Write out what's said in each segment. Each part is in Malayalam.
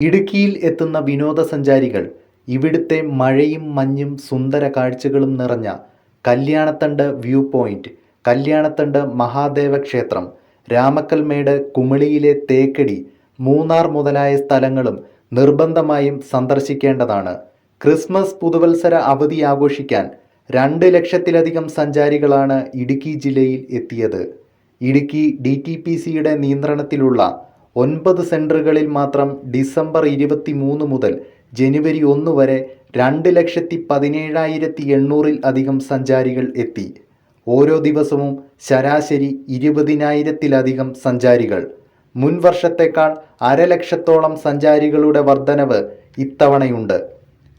ഇടുക്കിയിൽ എത്തുന്ന വിനോദസഞ്ചാരികൾ ഇവിടുത്തെ മഴയും മഞ്ഞും സുന്ദര കാഴ്ചകളും നിറഞ്ഞ കല്യാണത്തണ്ട് വ്യൂ പോയിന്റ് കല്യാണത്തണ്ട് മഹാദേവ ക്ഷേത്രം രാമക്കൽമേട് കുമളിയിലെ തേക്കടി മൂന്നാർ മുതലായ സ്ഥലങ്ങളും നിർബന്ധമായും സന്ദർശിക്കേണ്ടതാണ്. ക്രിസ്മസ് പുതുവത്സര അവധി ആഘോഷിക്കാൻ രണ്ട് ലക്ഷത്തിലധികം സഞ്ചാരികളാണ് ഇടുക്കി ജില്ലയിൽ എത്തിയത്. ഇടുക്കി ഡി ടി പി സിയുടെ നിയന്ത്രണത്തിലുള്ള ഒൻപത് സെന്ററുകളിൽ മാത്രം ഡിസംബർ ഇരുപത്തി മൂന്ന് മുതൽ ജനുവരി ഒന്ന് വരെ രണ്ട് ലക്ഷത്തി പതിനേഴായിരത്തി എണ്ണൂറിൽ അധികം സഞ്ചാരികൾ എത്തി. ഓരോ ദിവസവും ശരാശരി ഇരുപതിനായിരത്തിലധികം സഞ്ചാരികൾ. മുൻ വർഷത്തേക്കാൾ അരലക്ഷത്തോളം സഞ്ചാരികളുടെ വർധനവ് ഇത്തവണയുണ്ട്.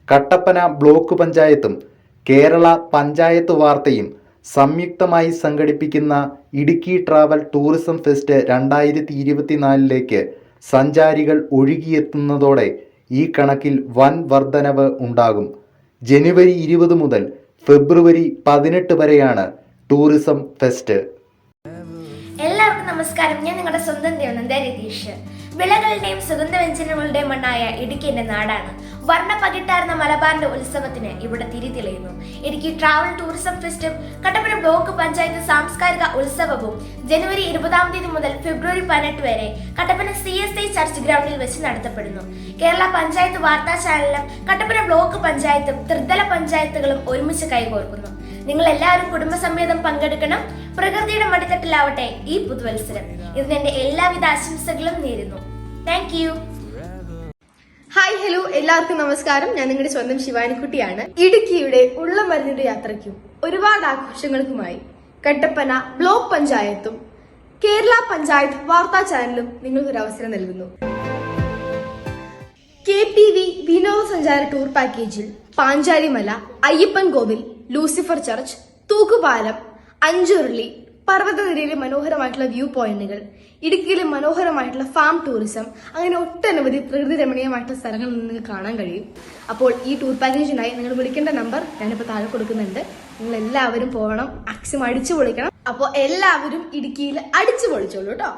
കട്ടപ്പന ബ്ലോക്ക് പഞ്ചായത്തും കേരള പഞ്ചായത്ത് വാർത്തയും സംയുക്തമായി സംഘടിപ്പിക്കുന്ന ഇടുക്കി ട്രാവൽ ടൂറിസം ഫെസ്റ്റ് രണ്ടായിരത്തി ഇരുപത്തിനാലിലേക്ക് സഞ്ചാരികൾ ഒഴുകിയെത്തുന്നതോടെ ഈ കണക്കിൽ വൻ വർധനവ് ഉണ്ടാകും. ജനുവരി ഇരുപത് മുതൽ ഫെബ്രുവരി പതിനെട്ട് വരെയാണ് ടൂറിസം ഫെസ്റ്റ്. എല്ലാവർക്കും നമസ്കാരം. ഞാൻ നിങ്ങളുടെ സ്വന്തം ദേവനന്ദ രതീഷ്. വിളകളുടെയും സുഗന്ധവ്യഞ്ജനങ്ങളുടെയും മണ്ണായ ഇടുക്കി എന്റെ നാടാണ്. വർണ പകിട്ടാർന്ന മലബാറിന്റെ ഉത്സവത്തിന് ഇവിടെ തിരി തെളിയുന്നു. ഇടുക്കി ട്രാവൽ ടൂറിസം ഫെസ്റ്റും കട്ടപ്പന ബ്ലോക്ക് പഞ്ചായത്ത് സാംസ്കാരിക ഉത്സവവും ജനുവരി ഇരുപതാം തീയതി മുതൽ ഫെബ്രുവരി പതിനെട്ട് വരെ Kattappana C S I church ഗ്രൗണ്ടിൽ വെച്ച് നടത്തപ്പെടുന്നു. കേരള പഞ്ചായത്ത് വാർത്താ ചാനലും കട്ടപ്പന ബ്ലോക്ക് പഞ്ചായത്തും ത്രിതല പഞ്ചായത്തുകളും ഒരുമിച്ച് കൈകോർക്കുന്നു. നിങ്ങൾ എല്ലാവരും കുടുംബസമേതം പങ്കെടുക്കണം. പ്രകൃതിയുടെ മടിത്തട്ടിലാവട്ടെ ഈ പുതുവത്സരം. ഇതിന് എന്റെ എല്ലാവിധ ആശംസകളും നേരുന്നു. താങ്ക് യു ഹായ് ഹലോ എല്ലാവർക്കും നമസ്കാരം. ഞാൻ നിങ്ങളുടെ സ്വന്തം ശിവാനിക്കുട്ടിയാണ്. ഇടുക്കിയുടെ ഉള്ള മരുന്നിന്റെ യാത്രയ്ക്കും ഒരുപാട് ആഘോഷങ്ങൾക്കുമായി കട്ടപ്പന ബ്ലോക്ക് പഞ്ചായത്തും കേരള പഞ്ചായത്ത് വാർത്താ ചാനലും നിങ്ങൾക്ക് ഒരു അവസരം നൽകുന്നു. കെ പി വി വിനോദസഞ്ചാര ടൂർ പാക്കേജിൽ പാഞ്ചാലിമല അയ്യപ്പൻ കോവിൽ ലൂസിഫർ ചർച്ച് തൂക്കുപാലം അഞ്ചുരുളി പർവതനിരയിലെ മനോഹരമായിട്ടുള്ള വ്യൂ പോയിന്റുകൾ ഇടുക്കിയിലെ മനോഹരമായിട്ടുള്ള ഫാം ടൂറിസം അങ്ങനെ ഒട്ടനവധി പ്രകൃതി രമണീയമായിട്ടുള്ള സ്ഥലങ്ങൾ നിങ്ങൾക്ക് കാണാൻ കഴിയും. അപ്പോൾ ഈ ടൂർ പാക്കേജിനായി നിങ്ങൾ വിളിക്കേണ്ട നമ്പർ ഞാനിപ്പോൾ താഴെ കൊടുക്കുന്നുണ്ട്. നിങ്ങൾ എല്ലാവരും പോകണം മാക്സിമം അടിച്ചു പൊളിക്കണം അപ്പോൾ എല്ലാവരും ഇടുക്കിയിൽ അടിച്ചു പൊളിച്ചോളൂ കേട്ടോ.